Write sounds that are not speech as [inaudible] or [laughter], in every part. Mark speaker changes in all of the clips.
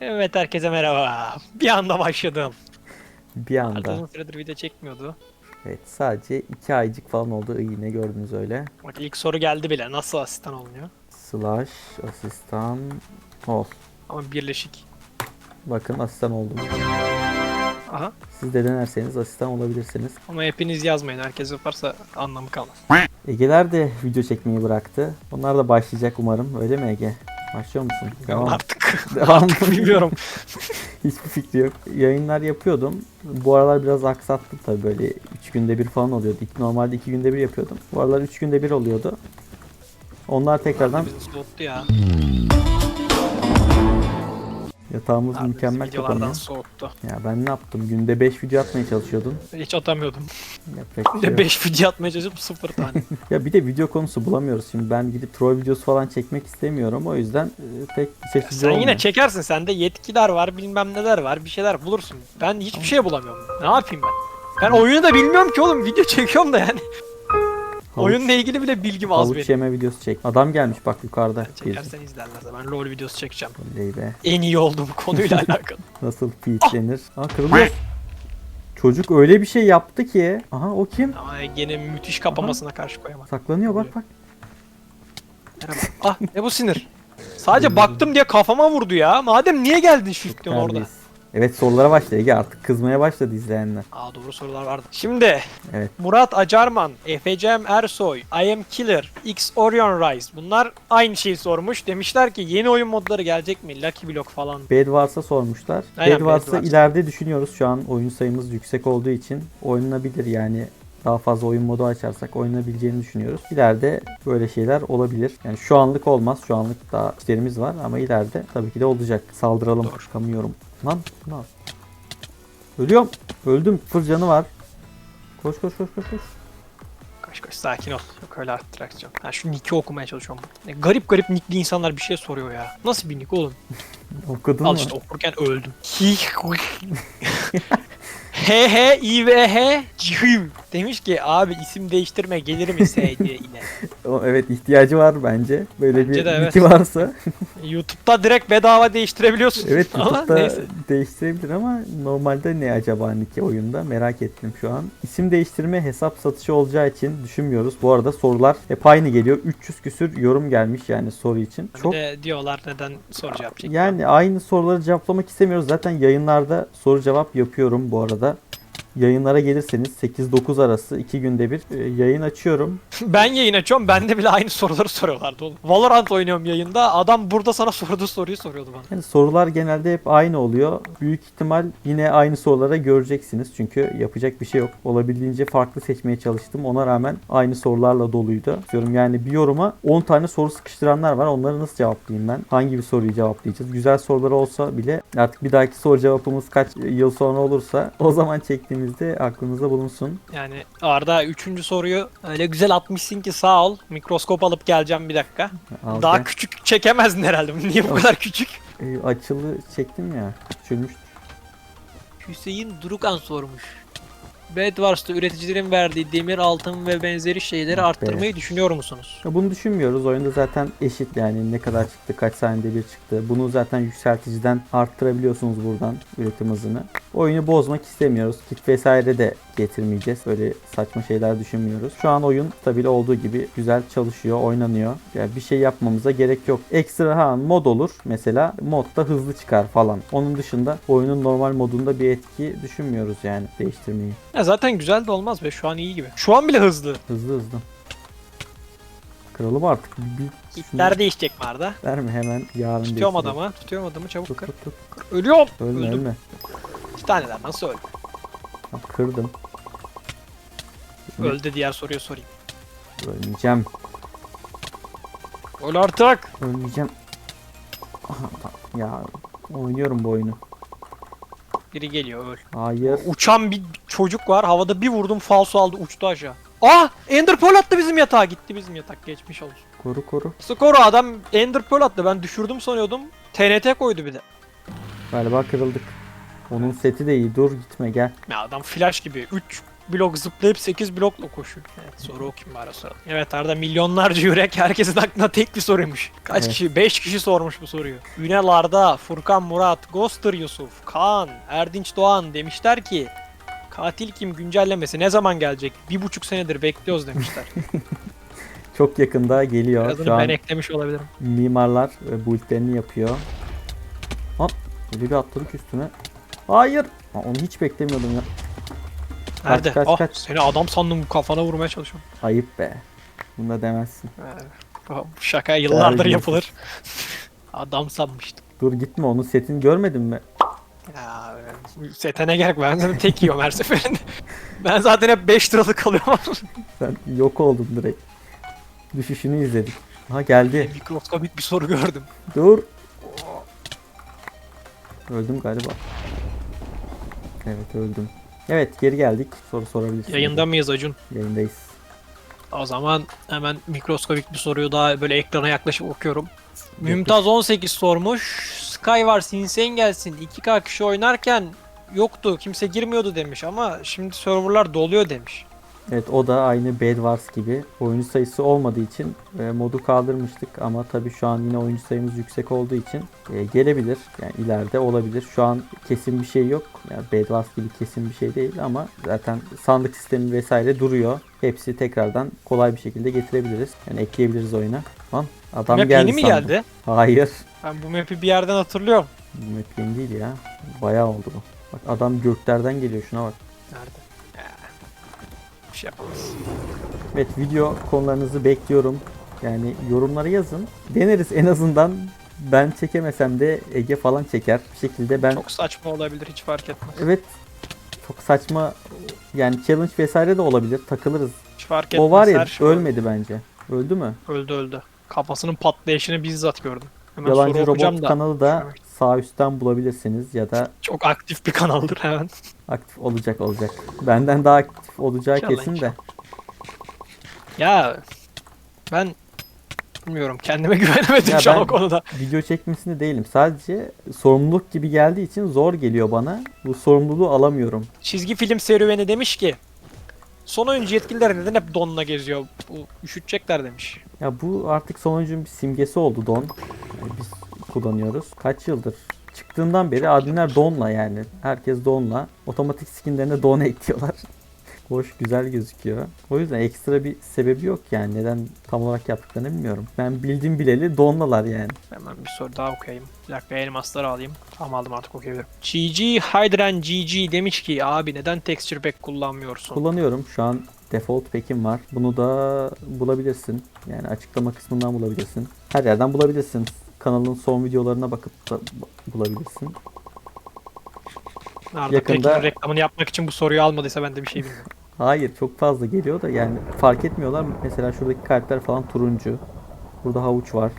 Speaker 1: Evet herkese merhaba. Bir anda başladım.
Speaker 2: Bir anda.
Speaker 1: uzun süredir video çekmiyordu.
Speaker 2: Evet sadece iki aycık falan oldu. İyi ne gördünüz öyle.
Speaker 1: Bak ilk soru geldi bile. Nasıl asistan olunuyor?
Speaker 2: Slash asistan ol.
Speaker 1: Ama birleşik.
Speaker 2: Bakın asistan oldum.
Speaker 1: Aha.
Speaker 2: Siz de denerseniz asistan olabilirsiniz.
Speaker 1: Ama hepiniz yazmayın. Herkes yaparsa anlamı kalmaz.
Speaker 2: Ege'ler de video çekmeyi bıraktı. Onlar da başlayacak umarım. Öyle mi Ege? Başlıyor musun?
Speaker 1: Devam. Artık. [laughs]
Speaker 2: Devam.
Speaker 1: Bilmiyorum. [laughs]
Speaker 2: Hiçbir fikri yok. Yayınlar yapıyordum. Bu aralar biraz aksattım tabii böyle 3 günde bir falan oluyordu. İlk- Normalde 2 günde bir yapıyordum. Bu aralar 3 günde bir oluyordu. Onlar tekrardan
Speaker 1: Bizi soğuttu ya.
Speaker 2: Yatağımız
Speaker 1: Abi,
Speaker 2: mükemmel kapanıyor.
Speaker 1: soğuttu.
Speaker 2: Ya ben ne yaptım? Günde 5 video atmaya çalışıyordum.
Speaker 1: Hiç atamıyordum.
Speaker 2: Yapacak bir
Speaker 1: Bir
Speaker 2: şey
Speaker 1: de
Speaker 2: yok.
Speaker 1: 5 video atmaya çalışıp 0 tane. [laughs]
Speaker 2: Ya bir de video konusu bulamıyoruz. Şimdi ben gidip troll videosu falan çekmek istemiyorum. O yüzden e, pek bir çeşitli
Speaker 1: Sen
Speaker 2: olmuyor.
Speaker 1: yine çekersin. Sende yetkiler var, bilmem neler var. Bir şeyler bulursun. Ben hiçbir şey bulamıyorum. Ne yapayım ben? Ben oyunu da bilmiyorum ki oğlum. Video [laughs] çekiyorum da yani.
Speaker 2: Havuç-
Speaker 1: Oyunla ilgili bile bilgim az
Speaker 2: Havuç
Speaker 1: benim.
Speaker 2: yeme videosu çek. Adam gelmiş bak yukarıda. Bir.
Speaker 1: Çekersen izlerlerse ben LoL videosu çekeceğim.
Speaker 2: Oley be.
Speaker 1: En iyi olduğum konuyla [laughs] alakalı.
Speaker 2: Nasıl feedlenir? Aa kırılıyor. Çocuk öyle bir şey yaptı ki. Aha o kim?
Speaker 1: Ama gene müthiş kapamasına karşı koyamam.
Speaker 2: Saklanıyor bak bak.
Speaker 1: Merhaba. Ah ne bu sinir? [laughs] Sadece baktım diye kafama vurdu ya. Madem niye geldin shift'ten orada?
Speaker 2: Terbiyesiz. Evet sorulara başladı Ege artık kızmaya başladı izleyenler.
Speaker 1: Aa doğru sorular vardı. Şimdi
Speaker 2: Evet.
Speaker 1: Murat Acarman, Efecem Ersoy, I am Killer, X Orion Rise. Bunlar aynı şeyi sormuş. Demişler ki yeni oyun modları gelecek mi? Lucky Block falan.
Speaker 2: Bed Wars'a sormuşlar.
Speaker 1: Aynen,
Speaker 2: Bed Wars'ı
Speaker 1: Bed Wars.
Speaker 2: ileride düşünüyoruz. Şu an oyun sayımız yüksek olduğu için oynanabilir yani. Daha fazla oyun modu açarsak oynanabileceğini düşünüyoruz. İleride böyle şeyler olabilir. Yani şu anlık olmaz. Şu anlık daha işlerimiz var ama ileride tabii ki de olacak. Saldıralım.
Speaker 1: Doğru.
Speaker 2: Çıkamıyorum. Lan lan. Ölüyorum. Öldüm. Fır canı var. Koş koş koş koş koş.
Speaker 1: Koş koş sakin ol. Yok öyle atraksiyon. Ha şu nick'i okumaya çalışıyorum. Ne garip garip nickli insanlar bir şey soruyor ya. Nasıl bir nick oğlum? [laughs]
Speaker 2: Okudun
Speaker 1: Al
Speaker 2: mu?
Speaker 1: işte okurken öldüm. He he [laughs] i ve he cihim. Demiş ki abi isim değiştirme gelir mi S diye yine. [laughs]
Speaker 2: Evet ihtiyacı var bence. Böyle
Speaker 1: Bence
Speaker 2: bir
Speaker 1: de evet.
Speaker 2: varsa. [laughs]
Speaker 1: YouTube'da direkt bedava değiştirebiliyorsun.
Speaker 2: Evet YouTube'da
Speaker 1: neyse.
Speaker 2: değiştirebilir ama normalde ne acaba Nick'i oyunda merak ettim şu an. İsim değiştirme hesap satışı olacağı için düşünmüyoruz. Bu arada sorular hep aynı geliyor. 300 küsür yorum gelmiş yani soru için.
Speaker 1: Bir
Speaker 2: Çok
Speaker 1: de diyorlar neden soru cevap çekiyor.
Speaker 2: yani aynı soruları cevaplamak istemiyoruz. Zaten yayınlarda soru cevap yapıyorum bu arada. Yayınlara gelirseniz 8-9 arası 2 günde bir e, yayın açıyorum. [laughs]
Speaker 1: Ben yayın açıyorum. Bende bile aynı soruları soruyorlardı oğlum. Valorant oynuyorum yayında. Adam burada sana sorduğu soruyu soruyordu bana.
Speaker 2: Yani sorular genelde hep aynı oluyor. Büyük ihtimal yine aynı sorulara göreceksiniz. Çünkü yapacak bir şey yok. Olabildiğince farklı seçmeye çalıştım. Ona rağmen aynı sorularla doluydu. Diyorum yani bir yoruma 10 tane soru sıkıştıranlar var. Onları nasıl cevaplayayım ben? Hangi bir soruyu cevaplayacağız? Güzel sorular olsa bile artık bir dahaki soru cevabımız kaç yıl sonra olursa o zaman çektiğimizde aklınızda bulunsun.
Speaker 1: Yani Arda üçüncü soruyu öyle güzel atmışsın ki sağ ol. Mikroskop alıp geleceğim bir dakika.
Speaker 2: Alacağım.
Speaker 1: Daha küçük çekemezdin herhalde. Niye bu kadar küçük?
Speaker 2: E, açılı çektim ya. Küçülmüş.
Speaker 1: Hüseyin Durukan sormuş. Bedwars'ta üreticilerin verdiği demir, altın ve benzeri şeyleri
Speaker 2: be.
Speaker 1: arttırmayı düşünüyor musunuz?
Speaker 2: Ya Bunu düşünmüyoruz. Oyunda zaten eşit yani ne kadar çıktı, kaç saniyede bir çıktı. Bunu zaten yükselticiden arttırabiliyorsunuz buradan üretim hızını. Oyunu bozmak istemiyoruz. Kit vesaire de getirmeyeceğiz. Böyle saçma şeyler düşünmüyoruz. Şu an oyun stabil olduğu gibi güzel çalışıyor, oynanıyor. Yani bir şey yapmamıza gerek yok. Ekstra ha mod olur mesela. Modda hızlı çıkar falan. Onun dışında oyunun normal modunda bir etki düşünmüyoruz yani değiştirmeyi.
Speaker 1: Ya zaten güzel de olmaz be şu an iyi gibi. Şu an bile hızlı.
Speaker 2: Hızlı hızlı. Kıralım artık. Bir,
Speaker 1: İtler değişecek mi Arda?
Speaker 2: verme hemen yarın
Speaker 1: Tutuyorum
Speaker 2: değiştirelim.
Speaker 1: adamı. Tutuyorum adamı çabuk
Speaker 2: Tut
Speaker 1: kır.
Speaker 2: tut tut.
Speaker 1: Ölüyorum.
Speaker 2: Ölme
Speaker 1: Öldüm.
Speaker 2: ölme.
Speaker 1: İki taneler nasıl öldü?
Speaker 2: Kırdım. Ne?
Speaker 1: Öldü diğer soruyu sorayım.
Speaker 2: Ölmeyeceğim.
Speaker 1: Öl artık.
Speaker 2: Ölmeyeceğim. Aha, bak, ya oynuyorum bu oyunu.
Speaker 1: Biri geliyor öl.
Speaker 2: Hayır.
Speaker 1: Uçan bir çocuk var. Havada bir vurdum falso aldı uçtu aşağı. Ah! Ender Pearl attı bizim yatağa. Gitti bizim yatak. Geçmiş olsun.
Speaker 2: Koru koru.
Speaker 1: Skoru adam Ender Pearl attı. Ben düşürdüm sanıyordum. TNT koydu bir de.
Speaker 2: Galiba kırıldık. Onun seti de iyi. Dur gitme gel.
Speaker 1: Ya adam flash gibi 3 blok zıplayıp 8 blokla koşuyor. Evet, soru okuyayım bari soralım. Evet Arda milyonlarca yürek herkesin aklına tek bir soruymuş. Kaç
Speaker 2: Evet.
Speaker 1: kişi? 5 kişi sormuş bu soruyu. Ünal Arda, Furkan Murat, Ghoster Yusuf, Kaan, Erdinç Doğan demişler ki Katil kim güncellemesi ne zaman gelecek? Bir buçuk senedir bekliyoruz demişler. [laughs]
Speaker 2: Çok yakında geliyor.
Speaker 1: Birazını
Speaker 2: Şu an
Speaker 1: ben eklemiş olabilirim.
Speaker 2: mimarlar e, buildlerini yapıyor. Hop. Öyle bir atladık üstüne. Hayır. Onu hiç beklemiyordum ya.
Speaker 1: Nerede?
Speaker 2: kaç,
Speaker 1: oh,
Speaker 2: kaç.
Speaker 1: seni adam sandım kafana vurmaya çalışıyorum.
Speaker 2: Ayıp be. Bunu da demezsin.
Speaker 1: Bu bu şaka yıllardır yapılır. [laughs] adam sanmıştım.
Speaker 2: Dur gitme onun setini görmedin mi?
Speaker 1: Ya setene gerek var. ben zaten tek yiyorum her seferinde. [laughs] ben zaten hep 5 liralık alıyorum. [laughs]
Speaker 2: Sen yok oldun direkt. Düşüşünü izledik. Ha geldi.
Speaker 1: Mikroskobik bir soru gördüm.
Speaker 2: Dur. Öldüm galiba. Evet öldüm. Evet geri geldik. Soru sorabilirsin.
Speaker 1: Yayında mıyız Acun?
Speaker 2: Yayındayız.
Speaker 1: O zaman hemen mikroskobik bir soruyu daha böyle ekrana yaklaşıp okuyorum. Mümtaz 18 sormuş. Skywars Insane gelsin. 2K kişi oynarken yoktu. Kimse girmiyordu demiş ama şimdi serverlar doluyor demiş.
Speaker 2: Evet o da aynı Bed Wars gibi oyuncu sayısı olmadığı için e, modu kaldırmıştık ama tabii şu an yine oyuncu sayımız yüksek olduğu için e, gelebilir. Yani ileride olabilir. Şu an kesin bir şey yok. Yani Bed Wars gibi kesin bir şey değil ama zaten sandık sistemi vesaire duruyor. Hepsi tekrardan kolay bir şekilde getirebiliriz. Yani ekleyebiliriz oyuna. Lan adam
Speaker 1: Map
Speaker 2: geldi
Speaker 1: yeni mi
Speaker 2: sandım.
Speaker 1: geldi?
Speaker 2: Hayır.
Speaker 1: Ben bu map'i bir yerden hatırlıyorum.
Speaker 2: Bu Map yeni değil ya. Bayağı oldu bu. Bak adam göklerden geliyor şuna bak.
Speaker 1: Nerede? Şey.
Speaker 2: Evet video konularınızı bekliyorum. Yani yorumlara yazın. Deneriz en azından. Ben çekemesem de Ege falan çeker. Bir şekilde ben
Speaker 1: Çok saçma olabilir hiç fark etmez.
Speaker 2: evet çok saçma yani challenge vesaire de olabilir. Takılırız.
Speaker 1: Hiç fark etmez.
Speaker 2: O var ya
Speaker 1: şey
Speaker 2: ölmedi bence. Öldü mü?
Speaker 1: Öldü öldü. Kafasının patlayışını bizzat gördüm. Hemen
Speaker 2: Yalancı Robot
Speaker 1: da.
Speaker 2: kanalı da. Sağ üstten bulabilirsiniz ya da
Speaker 1: Çok aktif bir kanaldır hemen.
Speaker 2: aktif olacak olacak. Benden daha aktif olacağı
Speaker 1: İnşallah,
Speaker 2: kesin de.
Speaker 1: Ya ben bilmiyorum kendime [laughs] güvenemedim
Speaker 2: Ya
Speaker 1: şu an
Speaker 2: ben-
Speaker 1: o konuda.
Speaker 2: Video çekmesinde değilim. Sadece sorumluluk gibi geldiği için zor geliyor bana. Bu sorumluluğu alamıyorum.
Speaker 1: Çizgi film serüveni demiş ki son oyuncu yetkililer neden hep donla geziyor? Bu üşütecekler demiş.
Speaker 2: Ya bu artık sonucun bir simgesi oldu don. Yani biz kullanıyoruz. Kaç yıldır? Çıktığından beri adminler donla yani. Herkes donla. Otomatik skinlerine don ekliyorlar. [laughs] Hoş güzel gözüküyor. O yüzden ekstra bir sebebi yok yani. Neden tam olarak yaptıklarını bilmiyorum. Ben bildiğim bileli donlalar yani.
Speaker 1: Hemen bir soru daha okuyayım. Bir dakika elmasları alayım. Tamam aldım artık okuyabilirim. GG Hydran GG demiş ki abi neden texture pack kullanmıyorsun?
Speaker 2: Kullanıyorum. Şu an default pack'im var. Bunu da bulabilirsin. Yani açıklama kısmından bulabilirsin. Her yerden bulabilirsin. Kanalın son videolarına bakıp da bu- bulabilirsin.
Speaker 1: Arda
Speaker 2: yakında-
Speaker 1: Pekin'in reklamını yapmak için bu soruyu almadıysa ben de bir şey bilmiyorum. [laughs]
Speaker 2: Hayır çok fazla geliyor da yani fark etmiyorlar. Mesela şuradaki kalpler falan turuncu. Burada havuç var.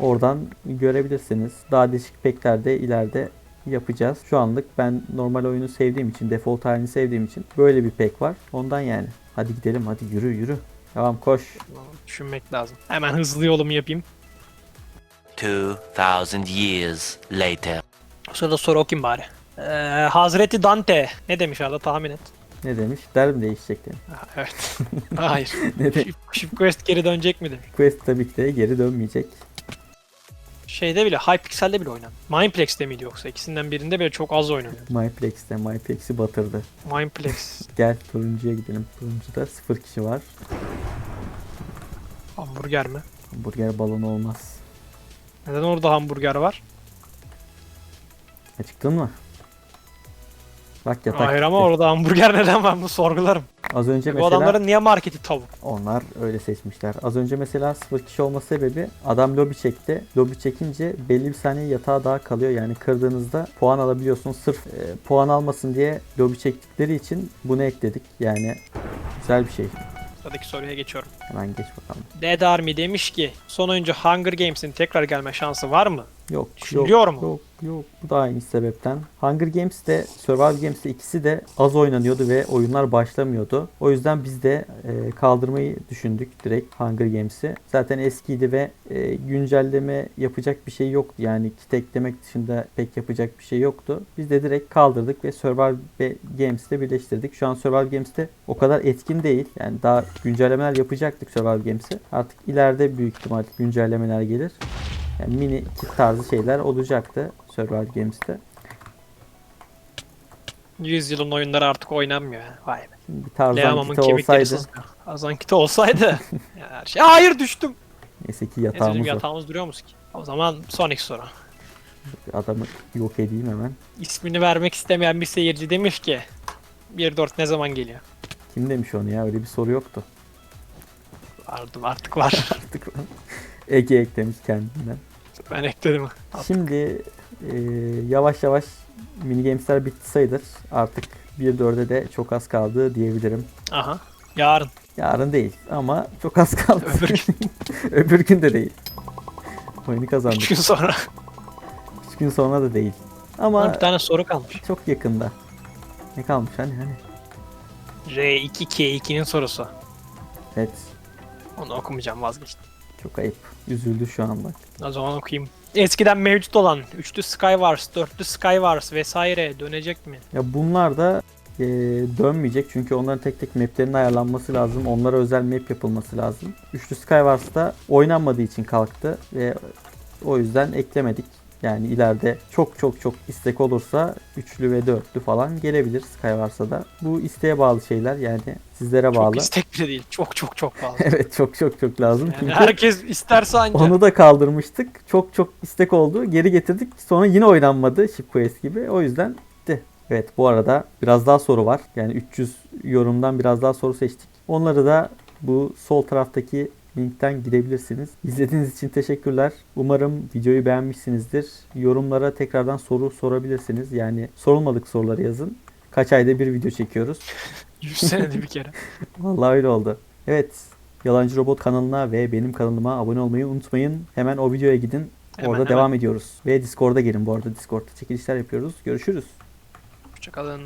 Speaker 2: Oradan görebilirsiniz. Daha değişik pekler de ileride yapacağız. Şu anlık ben normal oyunu sevdiğim için, default halini sevdiğim için böyle bir pek var. Ondan yani. Hadi gidelim hadi yürü yürü. Tamam koş.
Speaker 1: Düşünmek lazım. Hemen hızlı yolumu yapayım.
Speaker 3: 2,000 years later.
Speaker 1: O sırada soru okuyayım bari. Ee, Hazreti Dante ne demiş Arda tahmin et.
Speaker 2: Ne demiş? Der mi değişecek demiş.
Speaker 1: Ha, evet. [laughs] Hayır. [laughs]
Speaker 2: Ne de
Speaker 1: Shift, Shift Quest geri dönecek mi demiş.
Speaker 2: Quest tabii ki de geri dönmeyecek.
Speaker 1: Şeyde bile Hypixel'de bile oynan. Mineplex'te miydi yoksa? İkisinden birinde bile çok az oynanıyor.
Speaker 2: Myplex'te Myplex'i batırdı.
Speaker 1: Mineplex. [laughs]
Speaker 2: Gel turuncuya gidelim. Turuncuda sıfır kişi var.
Speaker 1: hamburger mi?
Speaker 2: Burger balonu olmaz.
Speaker 1: Neden orada hamburger var?
Speaker 2: Acıktın mı? Bak yatak.
Speaker 1: Hayır ama orada hamburger neden var bunu sorgularım.
Speaker 2: Az önce
Speaker 1: Bu
Speaker 2: mesela
Speaker 1: adamların niye marketi tavuk?
Speaker 2: onlar öyle seçmişler. Az önce mesela sıfır kişi olma sebebi adam lobi çekti. Lobi çekince belli bir saniye yatağa daha kalıyor. Yani kırdığınızda puan alabiliyorsunuz. Sırf e, puan almasın diye lobi çektikleri için bunu ekledik. Yani güzel bir şey.
Speaker 1: Sıradaki soruya geçiyorum.
Speaker 2: Hemen geç bakalım.
Speaker 1: Dead Army demiş ki son oyuncu Hunger Games'in tekrar gelme şansı var mı?
Speaker 2: Yok,
Speaker 1: Düşünülüyor
Speaker 2: yok,
Speaker 1: mu?
Speaker 2: Yok, yok. Bu da aynı sebepten. Hunger Games de Survival Games de ikisi de az oynanıyordu ve oyunlar başlamıyordu. O yüzden biz de e, kaldırmayı düşündük direkt Hunger Games'i. Zaten eskiydi ve e, güncelleme yapacak bir şey yoktu. Yani kit eklemek dışında pek yapacak bir şey yoktu. Biz de direkt kaldırdık ve Survival ve Games'le birleştirdik. Şu an Survival Games'te o kadar etkin değil. Yani daha güncellemeler yapacaktık Survival Games'e. Artık ileride büyük ihtimal güncellemeler gelir. Yani mini kit tarzı şeyler olacaktı Survival Games'te.
Speaker 1: 100 yılın oyunları artık oynanmıyor. Vay be.
Speaker 2: Bir Tarzan
Speaker 1: kemikleri
Speaker 2: olsaydı.
Speaker 1: Tarzan kiti olsaydı. [laughs] her şey. Hayır düştüm.
Speaker 2: neyse ki
Speaker 1: Neyse
Speaker 2: yatağımız var.
Speaker 1: yatağımız duruyor mu ki? O zaman sonraki soru.
Speaker 2: Adamı yok edeyim hemen.
Speaker 1: İsmini vermek istemeyen bir seyirci demiş ki 1.4 ne zaman geliyor?
Speaker 2: Kim demiş onu ya? Öyle bir soru yoktu.
Speaker 1: Vardı artık var. [laughs]
Speaker 2: Artık Ege eklemiş kendinden.
Speaker 1: ben ekledim.
Speaker 2: Şimdi e, yavaş yavaş mini gamesler bitti sayılır. Artık 1.4'e de çok az kaldı diyebilirim.
Speaker 1: Aha. Yarın.
Speaker 2: Yarın değil ama çok az kaldı.
Speaker 1: Öbür gün. [laughs]
Speaker 2: Öbür gün de değil. Oyunu
Speaker 1: 3
Speaker 2: kazandık.
Speaker 1: gün sonra.
Speaker 2: 3 gün sonra da değil.
Speaker 1: Ama
Speaker 2: Ama
Speaker 1: bir tane soru kalmış.
Speaker 2: çok yakında. Ne kalmış hani hani?
Speaker 1: R2K2'nin sorusu.
Speaker 2: Evet.
Speaker 1: Onu okumayacağım vazgeçtim.
Speaker 2: Çok ayıp. Üzüldü şu an bak.
Speaker 1: O zaman okuyayım. Eskiden mevcut olan üçlü Skywars, dörtlü Skywars vesaire dönecek mi?
Speaker 2: Ya bunlar da e, dönmeyecek çünkü onların tek tek maplerin ayarlanması lazım. Onlara özel map yapılması lazım. Üçlü Skywars'ta oynanmadığı için kalktı ve o yüzden eklemedik. Yani ileride çok çok çok istek olursa üçlü ve dörtlü falan gelebilir Skywars'a da. Bu isteğe bağlı şeyler yani sizlere bağlı.
Speaker 1: Çok istek bile değil. Çok çok çok [laughs] fazla.
Speaker 2: evet çok çok çok lazım.
Speaker 1: Yani
Speaker 2: çünkü
Speaker 1: herkes isterse ancak.
Speaker 2: onu da kaldırmıştık. Çok çok istek oldu. Geri getirdik. Sonra yine oynanmadı Shipquest gibi. O yüzden bitti. Evet bu arada biraz daha soru var. Yani 300 yorumdan biraz daha soru seçtik. Onları da bu sol taraftaki linkten gidebilirsiniz. İzlediğiniz için teşekkürler. Umarım videoyu beğenmişsinizdir. Yorumlara tekrardan soru sorabilirsiniz. Yani sorulmadık soruları yazın. Kaç ayda bir video çekiyoruz. [laughs]
Speaker 1: 100 senede bir kere. [laughs]
Speaker 2: Vallahi öyle oldu. Evet. Yalancı Robot kanalına ve benim kanalıma abone olmayı unutmayın. Hemen o videoya gidin.
Speaker 1: Hemen,
Speaker 2: Orada
Speaker 1: hemen.
Speaker 2: devam ediyoruz. Ve Discord'a girin bu arada. Discord'da çekilişler yapıyoruz. Görüşürüz.
Speaker 1: Hoşçakalın.